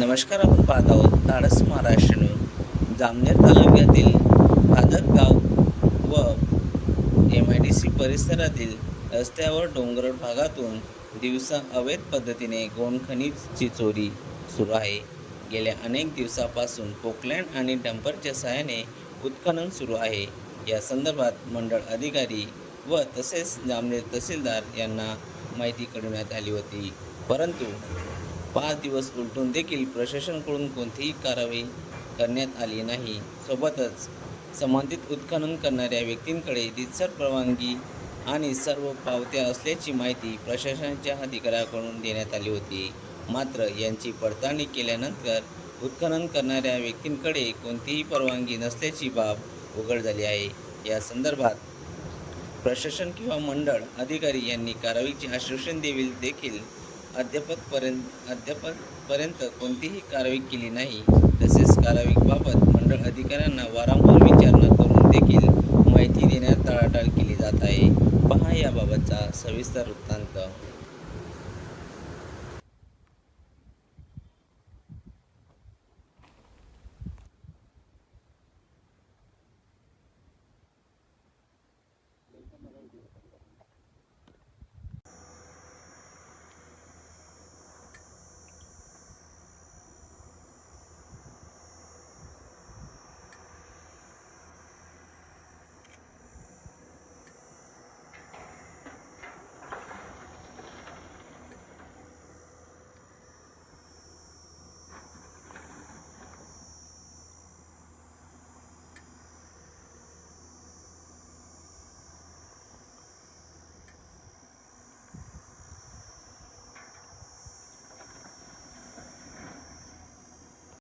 नमस्कार आपण पाहत आहोत धाडस महाराष्ट्र न्यूज जामनेर तालुक्यातील भादक गाव व एम आय डी सी परिसरातील रस्त्यावर डोंगरड भागातून दिवसा अवैध पद्धतीने गोंडखनिजची चोरी सुरू आहे. गेल्या अनेक दिवसापासून पोकलँड आणि डंपरच्या सहाय्याने उत्खनन सुरू आहे. या संदर्भात मंडळ अधिकारी व तसेच जामनेर तहसीलदार यांना माहिती कळवण्यात आली होती. परंतु पाच दिवस उलटून देखील प्रशासनाकडून कोणतीही कारवाई करण्यात आली नाही. सोबतच संबंधित उत्खनन करणाऱ्या व्यक्तींकडे रितसर परवानगी आणि सर्व पावत्या असल्याची माहिती प्रशासनाच्या अधिकाऱ्याकडून देण्यात आली होती. मात्र यांची पडताळणी केल्यानंतर उत्खनन करणाऱ्या व्यक्तींकडे कोणतीही परवानगी नसल्याची बाब उघड झाली आहे. या संदर्भात प्रशासन किंवा मंडळ अधिकारी यांनी कारवाईचे आश्वासन देईल देखील अध्यापकपर्यंत अध्यापकपर्यंत कोणतीही कारवाई केली नाही तसेच कारवाईबाबत मंडळ अधिकाऱ्यांना वारंवार विचारणा करून देखील माहिती देण्यात टाळाटाळ केली जात आहे. पहा याबाबतचा सविस्तर वृत्तांत.